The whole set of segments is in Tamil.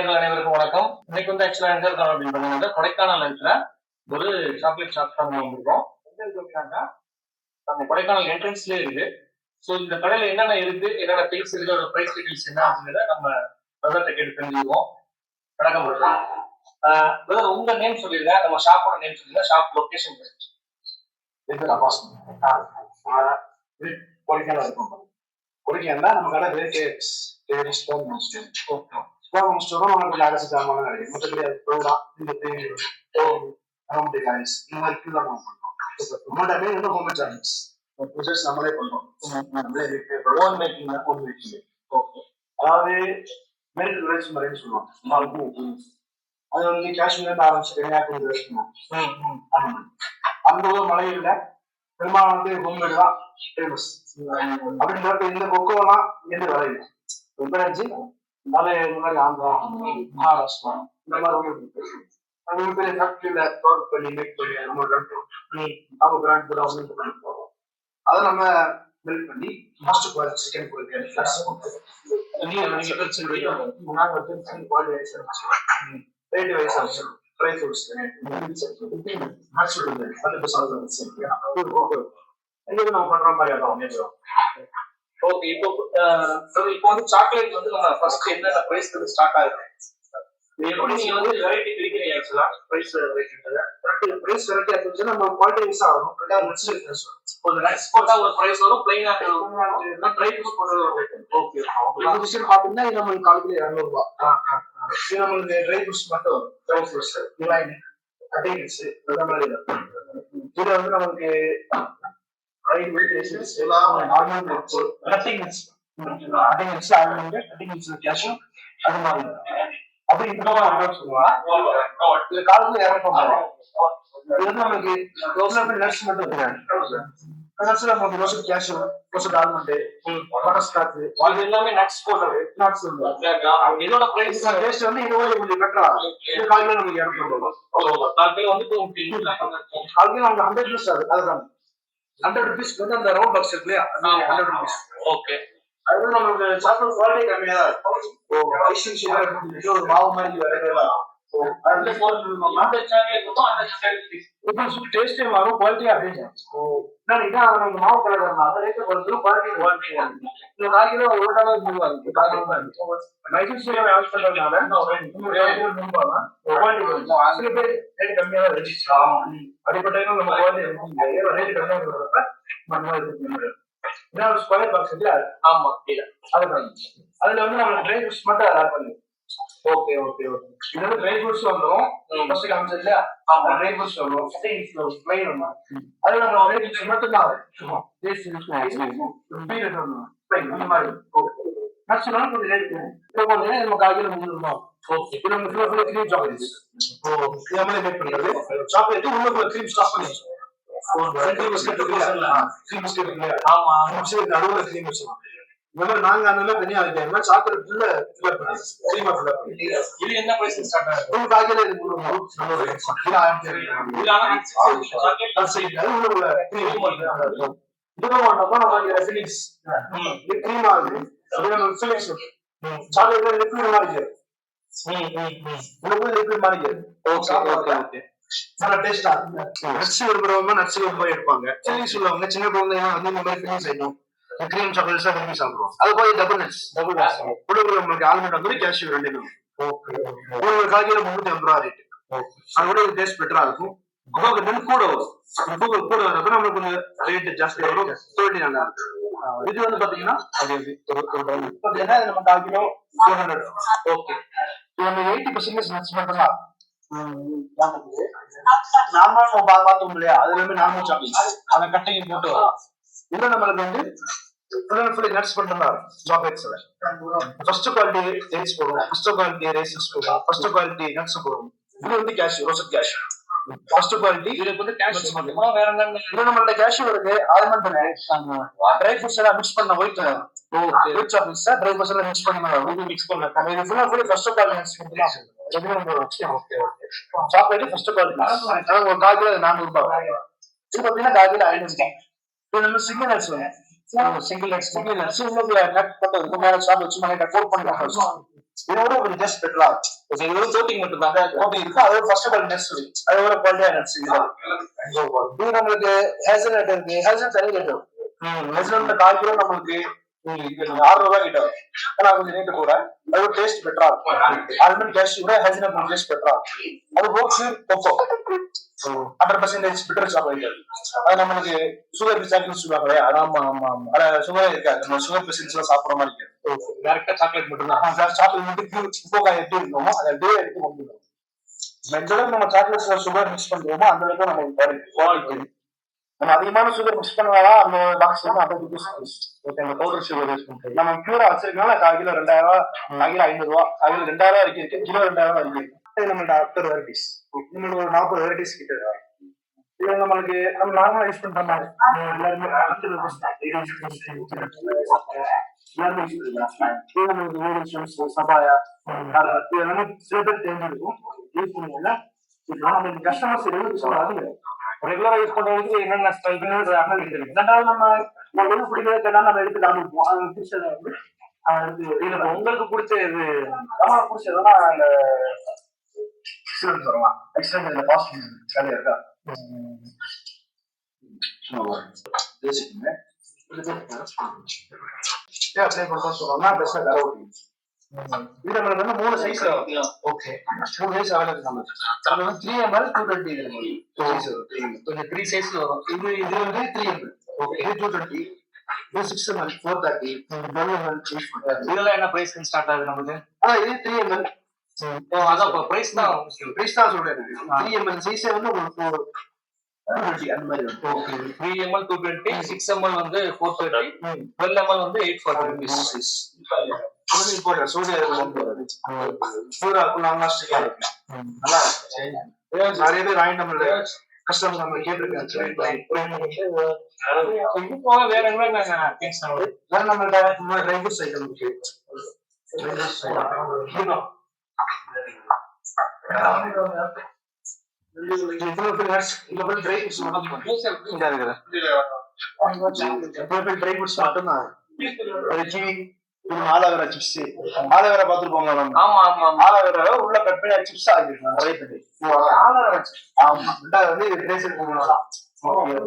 நேர்கள் அனைவருக்கும் வணக்கம் இன்னைக்கு வந்து ஆக்சுவலா எங்க இருக்கோம் அப்படின்னு பார்த்தீங்கன்னா கொடைக்கானல் இருக்கிற ஒரு சாக்லேட் ஷாப் தான் வந்திருக்கோம் எங்க இருக்கு அப்படின்னாக்கா நம்ம கொடைக்கானல் என்ட்ரன்ஸ்லயே இருக்கு ஸோ இந்த கடையில என்னென்ன இருக்கு என்னென்ன திங்ஸ் இருக்கு ஒரு பிரைஸ் டீட்டெயில்ஸ் என்ன அப்படிங்கிறத நம்ம பிரதத்தை கேட்டு தெரிஞ்சுக்குவோம் வணக்கம் பிரதர் உங்க நேம் சொல்லிருங்க நம்ம ஷாப்போட நேம் சொல்லிருங்க ஷாப் லொகேஷன் கொடைக்கானல் இருக்கும் கொடைக்கானல் நம்ம கடை ரேட் நமக்கு அரசு சாமான கிடைக்கும் மற்றபடி அது ப்ரோடா இந்த தேவையோ அரோமேட்டிக் ஆயில்ஸ் இந்த மாதிரி ஃபுல்லாக நம்ம பண்ணுறோம் நம்மளுடைய வந்து ஹோம் சார்ஜஸ் ப்ரொசஸ் நம்மளே பண்ணுறோம் நம்மளே own making home making okay அதாவது மெடிக்கல் ரைஸ் மாதிரின்னு சொல்லுவாங்க அது வந்து காஷ்மீர்ல ஆரம்பிச்சு கன்னியாகுமரி வரைக்கும் அந்த ஒரு மலையில பெரும்பாலும் வந்து ஹோம்மேடு தான் ஃபேமஸ் அப்படின்றப்ப இந்த கொக்கோலாம் இங்கேருந்து வரையுது ரொம்ப மலை இந்த மாதிரி ஆந்திரா மகாராஷ்டிரா இந்த மாதிரி அவங்க பெரிய ஃபேக்டரியில ஒர்க் பண்ணி மேக் பண்ணி நம்ம அவங்க பிராண்ட் கூட வந்து அதை நம்ம பில்ட் பண்ணி குவாலிட்டி செகண்ட் குவாலிட்டி நாங்கள் வந்து குவாலிட்டி வைஸ் வச்சு ரேட் வைஸ் பிரைஸ் வச்சு எங்களுக்கு நம்ம பண்ற மாதிரி அதான் ஓகே இப்போ இப்போ வந்து சாக்லேட் வந்து நம்ம ஃபர்ஸ்ட் என்னென்ன பிரைஸ் வந்து ஸ்டார்ட் ஆகுது? நீங்க வந்து வெரைட்டி பிரிக்கிறீங்க ஆக்சுவலா பிரைஸ் வெரைட்டி பிரைஸ் வெரைட்டி ஆச்சு நம்ம வைஸ் ஆகும் ரெண்டாவது நட்ஸ் டிஃபரன்ஸ் ஒரு நட்ஸ் போட்டா ஒரு பிரைஸ் வரும் பிளைனா ட்ரை போட்டது ஒரு ஓகே இந்த விஷயம் பாத்தீங்கன்னா இது நம்மளுக்கு காலத்துல இரநூறு ரூபாய் இது நம்மளுக்கு ட்ரை ஃப்ரூட்ஸ் மட்டும் ட்ரை ஃப்ரூட்ஸ் இலைன் கட்டிங்ஸ் இந்த மாதிரி இது. இதுல வந்து நமக்கு ரைட் வெயிட் எல்லாம் normal cutting cutting almond cutting கேஷும் அது மாதிரி அப்படி இந்த மாதிரி சொல்லுவாங்க இது காலத்துல இரநூறு இது வந்து நமக்கு கவர்மெண்ட் நர்ஸ் மட்டும் நர்ஸ்ல நமக்கு roasted cash roasted almond butterscotch அது எல்லாமே நட்ஸ் போட்டது நட்ஸ் இதோட பிரைஸ் டேஸ்ட் வந்து இது மாதிரி கொஞ்சம் பெட்டரா இது காலையில நமக்கு ஃபிஃப்டி காலையில நமக்கு ஹண்ட்ரட் ருபீஸ் ஆகுது. அதுதான். ஹண்ட்ரட் ருபீஸ் வந்து அந்த ரவுண்ட் பாக்ஸ் இருக்கு இல்லையா? Hundred rupees okay. அது வந்து நமக்கு சாப்பிட குவாலிட்டி கம்மியா தான் இருக்கும் ஒரு மாவு மாதிரி வேற அந்த அந்த டேஸ்டே மாறும் குவாலிட்டியா அப்படியே மாவு கலக்கிறனால ரேட்டு குவாலிட்டி இந்த கால் ஒரு டாலர் நூறுபா மைசூர் சீரகம் யூஸ் பண்றதுனால சில பேர் ரேட் கம்மியா தான் இருக்கு அப்படிப்பட்ட நம்ம குவாலிட்டி ரேட் கம்மியா இருக்கிறப்ப நம்ம ஸ்கொயர் பாக்ஸ் இல்லையா ஆமா அதுல வந்து நம்ம ட்ரை ஃப்ரூட்ஸ் மட்டும் ஆட் பண்ணி ஓகே ஓகே ஓகே இது வந்து ட்ரை ஃப்ரூட்ஸ் வந்துரும் ஃபர்ஸ்ட் காமிச்சது இல்லையா ஆமா ட்ரை ஃப்ரூட்ஸ் வரும். ஸ்டேஜ் ப்ளைன் வரும். அதுல நம்ம ட்ரை ஃப்ரூட்ஸ் மட்டும் தான் வரும் பீரட் வரும். ப்ளைன் அந்த மாதிரி. ஓகே வேணும் கொஞ்சம் ரேட் இப்போ கொஞ்சம் நம்ம காலையில முந்நூறு ஓகே இது நம்ம ஃபுல்லாக ஃபுல்லாக க்ரீம் சாக்லேட்ஸ் ஓ நம்மளே மேக் பண்ணுறது சாக்லேட் உள்ள க்ரீம் ஸ்டாப் பண்ணி க்ரீம் பிஸ்கட் இருக்குல்ல? க்ரீம் பிஸ்கட் இருக்குல்ல? ஆமா நடுவுல க்ரீம் வச்சிருக்கோம் இந்த மாதிரி நாங்க அந்த தனியா வைக்கிறோம் சாக்லேட் ஃபுல்ல ஃபில் பண்ணி க்ரீமா ஃபில் பண்ணி இது என்ன பிரைஸ் ஸ்டார்ட் ஆகுது? ஒரு பாக்கெட்ல இது ரூபாய். இது. இது ஆனா சாக்லேட் அது உள்ள உள்ள இருக்கும். இதுதான் பண்ணப்போ நமக்கு ஃபீலிங்ஸ் இது cream ஆகுது அது நம்ம ஃபீலிங்ஸ் சாக்லேட்ல லிக்விட் மாதிரி உங்களுக்கு லிக்விட் மாதிரி ஓகே ஓகே ஓகே நல்ல டேஸ்டா நட்ஸ் விரும்புறவங்க நட்ஸ் போய் எடுப்பாங்க ஃபீலிங்ஸ் உள்ளவங்க சின்ன குழந்தைங்க வந்து இந்த மாதிரி ஃபீலிங்ஸ் கிரீம் சாக்லேட்ஸ் விரும்பி சாப்பிடுவோம். அது போய் டபுள் நட்ஸ் டபுள் நட்ஸ் உள்ள நம்மளுக்கு ஆல்மண்ட் வந்து கேஷ்யூ ரெண்டு ஓகே ஒரு கிலோ முந்நூத்தி ஐம்பது ரூபா ரேட் அது கூட டேஸ்ட் பெட்டரா இருக்கும். உங்களுக்கு then கூட வரும். கூகுள் கூட வரப்ப நம்மளுக்கு கொஞ்சம் ரேட் ஜாஸ்தி வரும். குவாலிட்டி நல்லா இருக்கும். இது வந்து பாத்தீங்கன்னா அது. பாத்தீங்கன்னா நம்ம கால் கிலோ? Four hundred okay. நம்ம எயிட்டி பர்சன்டேஜ் நட்ஸ் தான். நார்மல் பார்த்தோம் இல்லையா? அது எல்லாமே நார்மல் சாக்லேட் அந்த கட்டையை போட்டு வரும். இது நம்மளுக்கு வந்து ஃபுல் அண்ட் ஃபுல் நட்ஸ் மட்டும் தான் சாக்லேட்ஸ் ஃபர்ஸ்ட் குவாலிட்டி டேட்ஸ் போடும் ஃபர்ஸ்ட் குவாலிட்டி ரேசஸ் போடும் ஃபர்ஸ்ட் குவாலிட்டி நட்ஸ் போடும் இது வந்து cashew roasted cashew first quality இதுக்கு வந்து கேஷ் வேற என்ன நம்மள்ட்ட கேஷ்யூ இருக்கு. ஆல்மண்ட் ட்ரை ஃப்ரூட்ஸ் எல்லாம் மிக்ஸ் பண்ண white white chocolates dry fruits எல்லாம் மிக்ஸ் பண்ணி மிக்ஸ் பண்ண இது ஃபுல்லா ஃபுல்லா first quality chocolate first quality ஒரு கால் கிலோ நானூறு ரூபாய். இது பாத்தீங்கன்னா கால் கிலோ ஐநூறு ரூபாய். இது நம்ம single nuts single nuts single nuts உங்களுக்கு நட் போட்டு இருக்கும் மேல சாப்பிட்டு வச்சு மேலே கோட் பண்ணி இதோட கொஞ்சம் டேஸ்ட் பெட்டரா இது வந்து கோட்டிங் மட்டும் தான் ஓகே இருக்கு? அதோட ஃபர்ஸ்ட் ஆஃப் ஆல் நட்ஸ் அதோட குவாலிட்டியா நட்ஸ் இது. நம்மளுக்கு ஹேசல்நட் இருக்கு. ஹேசல் தனி ரேட் ஹேசல்நட் கால் கிலோ நம்மளுக்கு கூட. அது டேஸ்ட் பெட்டரா இருக்கும். ஆல்மண்ட் கேஷ் கூட ஹேசல்நட் டேஸ்ட் பெட்டரா இருக்கும். அது box cocoa hundred percentage bitter chocolate அது. நம்மளுக்கு சுகர் சாக்லேட் சொல்லுவாங்க இல்லையா? ஆமா ஆமா ஆமா. அது சுகரே இருக்காது. நம்ம சுகர் பேஷன்ஸ் எல்லாம் சாப்பிடுற மாதிரி இருக்காது. டேரக்டா சாக்லேட் மட்டும் தான் சாக்லேட் சிப்போக்காய் எப்படி இருக்கோமோ அதை அப்படியே எடுத்து வந்துடும் எந்த அளவுக்கு நம்ம சாக்லேட்ஸ்ல சுகர் மிக்ஸ் பண்றோமோ அந்த அளவுக்கு நம்ம நம்ம அதிகமான சுகர் மிக்ஸ் பண்ணாதான் அந்த பாக்ஸ் வந்து அந்த ஓகே அந்த பவுடர் சுகர் யூஸ் பண்ணுறது நம்ம பியூரா வச்சிருக்கனால கால் ரெண்டாயிரம் ரூபா கால் ஐநூறு ரூபா கால் ரெண்டாயிரம் ரூபாய் வரைக்கும் இருக்கு. கிலோ ரெண்டாயிரம் ரூபாய் வரைக்கும் இருக்கு. இது நம்மளோட அத்தர் வெரைட்டிஸ் நம்மளுக்கு ஒரு நாற்பது வெரைட்டிஸ் கிட்ட இருக்கு. இது நம்மளுக்கு நம்ம நார்மலா யூஸ் பண்ற மாதிரி. எல்லாருமே அத்தர் எல்லாருமே இது நம்மளுக்கு நூடுல்ஸ் சபாயா இது எல்லாமே சில பேர் தெரிஞ்சிருக்கும். யூஸ் பண்ணுவோம்ல இப்போ நம்ம கஸ்டமர்ஸ் எவ்வளவு சொல்றாங்க ரெகுலரா யூஸ் பண்றதுக்கு என்னென்ன ஸ்டைல் இருக்கு ரெண்டாவது நம்ம நம்ம ஒண்ணு பிடிக்கிறது நம்ம எடுத்து காமிப்போம் அது பிடிச்சது வந்து உங்களுக்கு பிடிச்ச இது பிடிச்சதுன்னா அந்த எக்ஸலன்ஸ் வரலாம் எக்ஸலன்ஸ் இந்த பாஸ்ட் வேலையா இருக்கா? பேசிக்கோங்க. அப்ளை பண்ண சொல்றோம்னா பெஸ்டா வேலை ஓட்டி இது நம்மளுக்கு வந்து மூணு சைஸ்ல ஓகே மூணு சைஸ் நம்மளுக்கு அது வந்து த்ரீ எம்எல் டூ டுவெண்ட்டி இது சைஸ் கொஞ்சம் த்ரீ சைஸ்ல வரும். இது இது வந்து த்ரீ எம்எல் ஓகே இது டூ டுவெண்ட்டி இது six ML four thirty twelve ML இதெல்லாம் என்ன பிரைஸ் ஸ்டார்ட் ஆகுது நமக்கு? ஆனா இது த்ரீ எம்எல் அதான் பிரைஸ் தான். பிரைஸ் தான் சொல்றேன் த்ரீ எம்எல் சைஸே வந்து உங்களுக்கு four three ML two twenty six ML வந்து ஃபோர் தேர்ட்டி டுவெல் எம்எல் வந்து எயிட் ஃபார்ட்டி ருபீஸ் போடுறேன் சூரிய சூரிய லாங் லாஸ்டிக்கா இருக்கு நல்லா இருக்கு. நிறைய பேர் வாங்கி நம்மளோட கஸ்டமர் நம்ம கேட்டிருக்காங்க இது போக வேற திங்ஸ் வேற நம்மள்ட்ட ட்ரை ஃப்ரூட்ஸ் ஐட்டம் இருக்கு ட்ரை ஃப்ரூட்ஸ் மட்டும் இந்த இருக்குது ட்ரை ஃப்ரூட்ஸ் மட்டும்தான் அது கிவி இது ஆலோவேரா சிப்ஸ் ஆலோவேரா பார்த்துருப்போங்க நம்ம? ஆமா ஆமா ஆமா. ஆலோவேரா உள்ள கட் பண்ணி சிப்ஸ் ஆகிருக்கோம் ஆலோவேரா சிப்ஸ் ஆமா. ரெண்டாவது வந்து இது கிரேசர் போகலாம்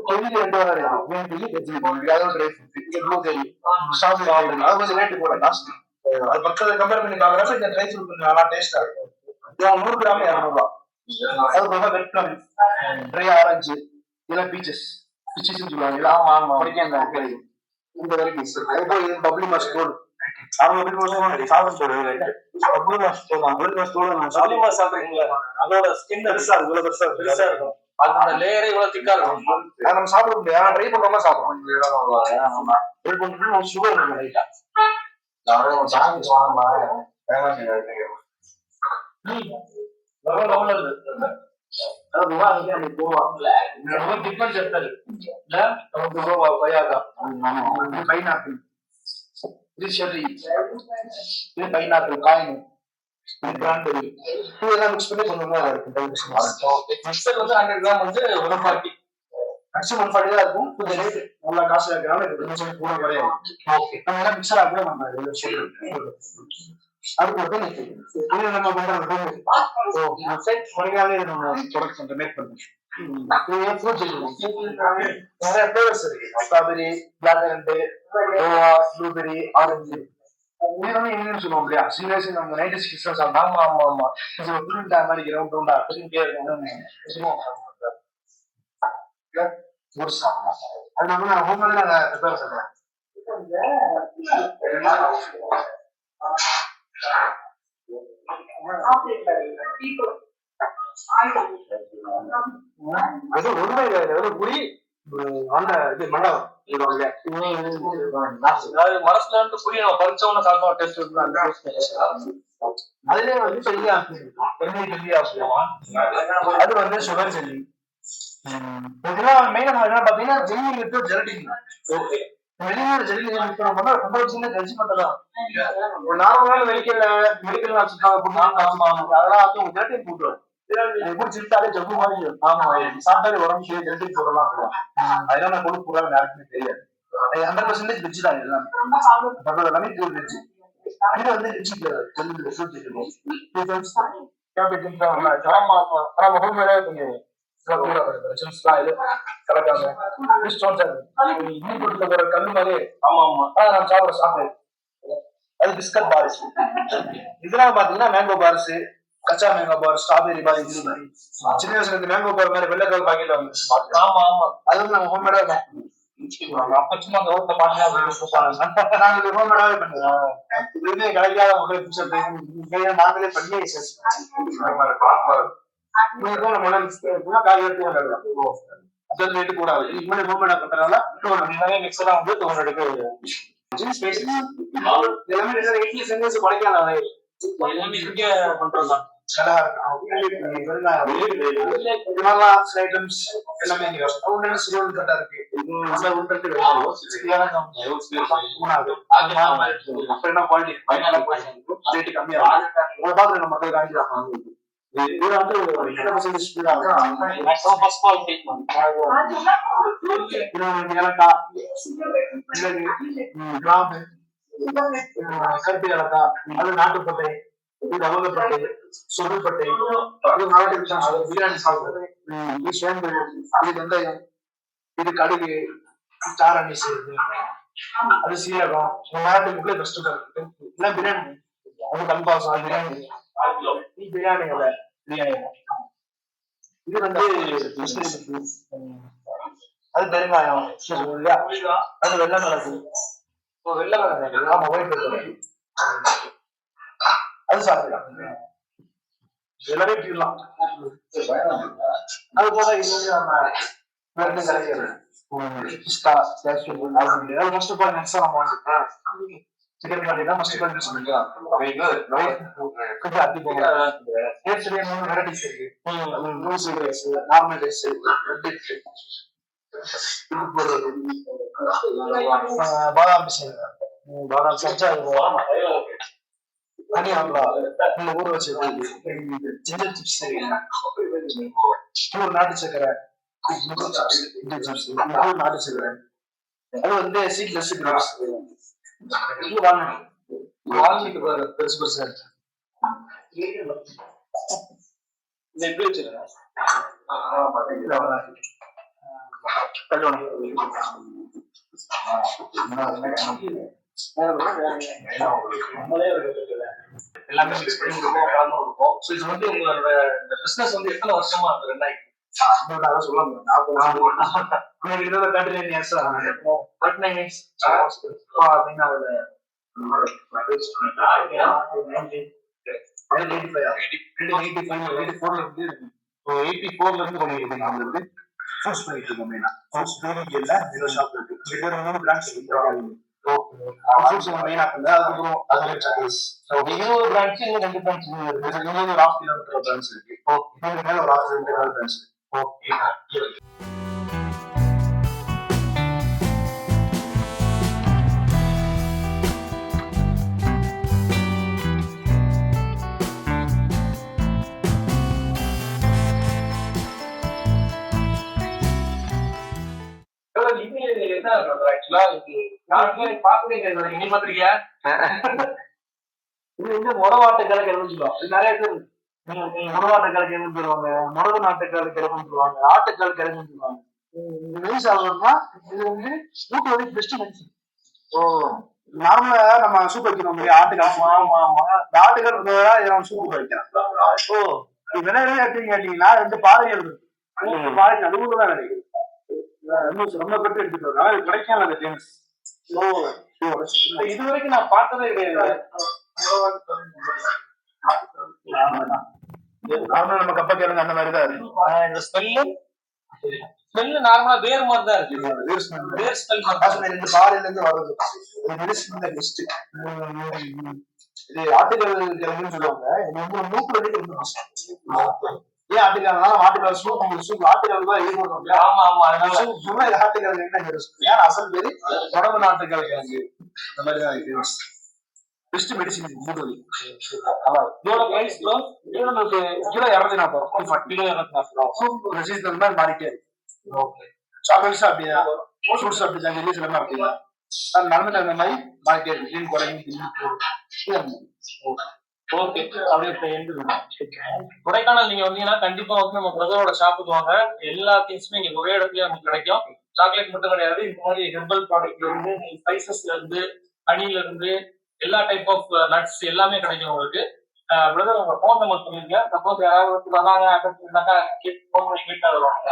கொஞ்சம் ரெண்டு வரை இருக்கு. green tea, veggie boundary, அது ஒரு பெரி கொஞ்சம் ரேட்டு கூட அது மற்றது கம்பேர் பண்ணி பாக்குறப்ப இந்த ட்ரை ஃப்ரூட் கொஞ்சம் நல்லா டேஸ்டா இருக்கும். நூறு கிராம் இரநூறுவா. அது போக ரெட் ப்ளம் ட்ரை ஆரஞ்சு இதெல்லாம் பீச்சஸ் பீச்சஸ் சொல்லுவாங்க இதெல்லாம் ஆமா ஆமா. கிடைக்கும் இந்த வெரைட்டிஸ் அது போய் பப்ளி மாஸ் அவங்க எப்படி சொல்லுவாங்க சாதம் தோல் பப்ளி மாஸ் தோல் பப்ளி மாஸ் தோல் நான் சாப்பிட்டு அதிகமா சாப்பிடுறீங்களா அதோட ஸ்கின் பெருசா இருக்கும் இவ்வளவு பெருசா பெருசா இருக்கும் அந்த லேயரே இவ்வளவு திக்கா இருக்கும் நம்ம சாப்பிட முடியாது ட்ரை பண்ணாம சாப்பிடுவோம் ட்ரை பண்ணிட்டு சுகர் இருக்கும் லைட்டா ரொம்ப டிஃபரன்ஸ் எடுத்தாரு. இல்ல? பைனாப்பிள் செர்ரி இது பைனாப்பிள் காயின் இது கிரான்பெரி இதெல்லாம் மிக்ஸ் பண்ணி கொஞ்சம் நல்லா இருக்கும் மிக்சர் வந்து ஹண்ட்ரட் கிராம் வந்து ஒரு ஃபார்ட்டி மேக்ஸிமம் ஃபார்ட்டி தான் இருக்கும் கொஞ்சம் ரேட் நல்லா காசு இருக்கிறனால இது கொஞ்சம் சொல்லி கூட கிடையாது ஓகே நம்ம எல்லாம் மிக்சர் ஆகவே நம்ம இதில் சொல்லுவோம் அது மட்டும் இது நம்ம பண்றது முறையாவே நம்ம ப்ரொடக்ட் மேக் பண்ணுறோம் நிறைய ஃபிளேவர்ஸ் இருக்கு strawberry blackcurrant guava blueberry orange எல்லாமே என்னன்னு சொல்லுவோம் இல்லையா சீரியஸ் நம்ம நைன்டி சிக்ஸ் சாப்பிட்டா ஆமா ஆமா ஆமா உருண்டா மாதிரி ரவுண்ட் ரவுண்டா இருக்கும் ஒரு சாப்பிடலாம் அது நம்ம நான் நான் ப்ரிப்பேர் அது புரி அந்த இது மண்டபம். மனசுல இருந்து புரிய நம்ம பறிச்சவன சாப்பிட்டோம் டெஸ்ட் அதுலயே வந்து பெரிய அது வந்து சுகர் ஜெல்லி. இதெல்லாம் மெயினா என்ன பாத்தீங்கன்னா ஜெல்லி வித் ஜெலட்டின் ஓகே. வெளியூர் ஜெல்லி பண்ணோம்னா ரொம்ப சின்ன ஜட்ஜ் மட்டும் ஒரு நார்மலான மெடிக்கல்ல மெடிக்கல் அதெல்லாம் வந்து ஜெலட்டின் போட்டுருவாங்க. எப்படி சிரித்தாலே மாதிரி ஆமா சாப்பிட்டாலே உடம்பு சரி ஜெலட்டின் போடலாம் அதெல்லாம் நான் கொழுப்பு போடாம யாருக்குமே தெரியாது. ஹண்ட்ரட் பர்சன்டேஜ் வெஜ் தான் எல்லாம் பண்றது எல்லாமே பியூர் வெஜ் இது வந்து லிச்சி ஃபிளேவர் வந்து இருக்கும் ஹோம் கொஞ்சம் கல்லு மாதிரி. ஆமா ஆமா. அதான் நம்ம அது பிஸ்கட் பார்ஸ் இதெல்லாம் பாத்தீங்கன்னா mango Paris. Kaccha mango bar strawberry bar சின்ன வயசுல இந்த மேங்கோ பார் மாதிரி வெள்ளை கலர் பாக்கெட்ல வந்து ஆமா ஆமா. அது வந்து நம்ம ஹோம்மேடா அப்ப சும்மா அந்த ரோட்ல பாட்டு அப்படின்னு சொல்லுவாங்க நாங்க இது ஹோம்மேடாவே பண்ணுவோம் இதுவுமே கிடைக்காத மக்கள் நாங்களே பண்ணி இதுவும் நம்ம எல்லாம் mix பண்ணிட்டோம்னா காய் எடுத்து விளையாடலாம் அது ரேட்டு கூடாது. இதுக்கு முன்னாடி ஹோம்மேடா பண்றதுனால நிறைய தான் வந்து தொண்ணூறு எடுக்க எல்லாமே செஞ்சு குறைக்கலாம் எல்லாமே இங்க பண்றதுதான். நல்லா இருக்கும் ஐட்டம்ஸ் எல்லாமே இங்க உடனே சிறுவன் கட்டா இருக்கு. என்ன குவாலிட்டி ரேட்டு கம்மியா இருக்கும் உங்களை நம்ம மக்கள் காணிக்கிறாங்க இது வந்து ஒரு எட்டு பர்சன்ட் ஸ்பீட் ஆகும் ஃபர்ஸ்ட் குவாலிட்டி இருபது ஏலக்காய் மிளகு ம், கிராம்பு கருப்பு ஏலக்காய் அது நாட்டுப்பட்டை இது லவங்கப்பட்டை சொருப்பட்டை மராட்டி பிரியாணி சாப்பிடுறது. இது சோம்பு இது வெந்தயம். இது கடுகு. சாரணி அனிஸ் அது சீரகம். மராட்டி பிரியாணி. அது பிரியாணி. இது பிரியாணி இல்லை பிரியாணி இது வந்து அது பெருங்காயம். இல்லையா அது வெள்ளை மிளகு. வெள்ளை கலர் ஆமா ஒயிட் அது சாப்பிடலாம் எல்லாமே பீரலாம் அது போக இது வந்து நம்ம மருந்து அது ஃபர்ஸ்ட் ஆல் நெக்ஸ்ட் நம்ம வந்து சிக்கன் கட்டினா ஃபர்ஸ்ட் யூஸ் பண்ணிக்கலாம் கொஞ்சம் அதிகம் கேசரியா மூணு வெரைட்டிஸ் இருக்கு. Rose rice normal rice red பாதாம் பிசின் பாதாம் சச்சா வச்சு ஜிஞ்சர் சிப்ஸ் ஒரு நாட்டு சக்கரை. சிப்ஸ் நாட்டு சக்கரை. அது வந்து சீட்லெஸ் கிராப்ஸ் இது வாங்க. வாங்கிட்டு பாரு பெருசு பெருசா இருக்கு. எப்படி வச்சிருக்கேன். எல்லாமே மிக்ஸ் பண்ணி கொடுப்போம் கலந்து கொடுப்போம் ஸோ இது வந்து உங்களோட இந்த பிசினஸ் வந்து எத்தனை வருஷமா இருக்கு ரன் ஆயிட்டு தேர்ட்டி நைன் இயர்ஸ் எயிட்டி ஃபோர்ல இருந்து பண்ணிட்டு நாங்க வந்து ஃபோர்ஸ் பண்ணிட்டு இருக்கோம் மெயினா ஃபோர்ஸ் கிளினிக் இல்ல ஷாப் இருக்கு ஒரு மூணு பிரான்ச் மெயினா பண்ணல அதுக்கப்புறம் அதர் சார்ஜஸ் இருபது பிரான்ச் இன்னும் ரெண்டு பிரான்ச் இது இன்னொரு ஒரு ஆஃப் கிலோமீட்டர் பிரான்ச் இருக்கு. இதுக்கு மேல ஒரு ஆஃப் ரெண்டு பிரான்ச் ஓகே என்ன ஆக்சுவலா யாருமே பார்க்கவே கிடையாது நீ பாத்திருக்கியா இது வந்து சொல்லுவாங்க. இது நிறைய பேர் முடவாட்டு கலக்கிறதுன்னு சொல்லுவாங்க. முடவு நாட்டு கலக்கிறதுன்னு சொல்லுவாங்க. ஆட்டுக்கால் கிழங்குன்னு சொல்லுவாங்க. நெய் சாப்பிடணும்னா இது வந்து மூட்டு வலி பெஸ்ட் மெடிசன் ஓ நார்மலா நம்ம சூப் வைக்கணும் இல்லையா ஆட்டுக்கால் ஆமா ஆமா. இந்த ஆட்டுக்கால் இருந்ததா இதை நம்ம சூப் வைக்கலாம். ஓ இது எப்படி கேட்டீங்கன்னா ரெண்டு பாறைகள் இருக்கு. பாறை நடுவுல தான் கிடைக்குது. ரொம்ப பேருக்கு எடுத்துட்டு கிடைக்காம அது ஓ இது வரைக்கும் நான் பார்த்ததே கிடையாது. நார்மலா நம்ம கப்ப கிழங்கு அந்த மாதிரி தான் இருக்கு. இந்த ஸ்மெல்லு ஸ்மெல்லு நார்மலா வேறு மாதிரி தான் இருக்கு. வேர் smell. வேர் ஸ்மெல் ரெண்டு பாறையில இருந்து வருது இது பெஸ்ட் இது ஆட்டுக்கால் கிழங்குன்னு சொல்லுவாங்க. இது வந்து மூக்கு ரொம்ப கஷ்டம் ஏன் ஆட்டுக்கால்னா ஆட்டுக்கால் சூப் சூப் ஆட்டுக்கால் தான் போடுறோம் ஆமா ஆமா அதனால. சூப் சும்மா இது ஆட்டுக்கால் கிழங்கு தான் ஏன் அசல் பேரு? உடம்பு இந்த மாதிரி தான் பெஸ்ட் மெடிசன் மூட்டு வலி இதோட பிரைஸ் ப்ரோ இது நமக்கு கிலோ இரநூத்தி நாற்பது கிலோ இருநூத்தி நாற்பது சூப் ரசீஸ் மாதிரி மாறிட்டே இருக்கு. சாக்லேட்ஸ் அப்படிதான் ஃப்ரூட்ஸ் அப்படிதான் எல்லாமே மாதிரி மாறிட்டே இருக்கு. திடீர்னு கூடும். ஓகே அப்படியே கொடைக்கானல் நீங்க வந்தீங்கன்னா கண்டிப்பா வந்து நம்ம பிரதரோட ஷாப்புக்கு வாங்க. எல்லா திங்ஸுமே இங்க ஒரே இடத்துல நமக்கு கிடைக்கும். சாக்லேட் மட்டும் கிடையாது. இந்த மாதிரி ஹெர்பல் ப்ராடக்ட்ல இருந்து ஸ்பைசஸ்ல இருந்து ஹனில இருந்து எல்லா டைப் ஆஃப் நட்ஸ் எல்லாமே கிடைக்கும் உங்களுக்கு. Uh, பிரதர் உங்க போன் நம்பர் சொல்லுங்க சப்போஸ் யாராவது வராங்க அட்ரஸ் இருந்தாக்கா ஃபோன் பண்ணி கேட்டா வருவாங்க.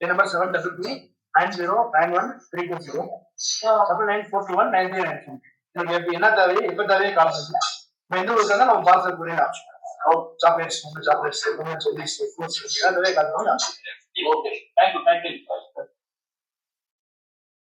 என் number seven double three nine zero nine one three two zero double nine four two one nine zero nine four எனக்கு என்ன தேவையோ எப்போ தேவையோ கால் பண்ணுங்க. நம்ம எந்த ஊருக்கு நம்ம பார்சல் புரிய சாக்லேட்ஸ் சாக்லேட்ஸ் சொல்லி ஃப்ரூட்ஸ் என்ன தேவையோ கால் பண்ணுங்க ஓகே தேங்க்யூ தேங்க்யூ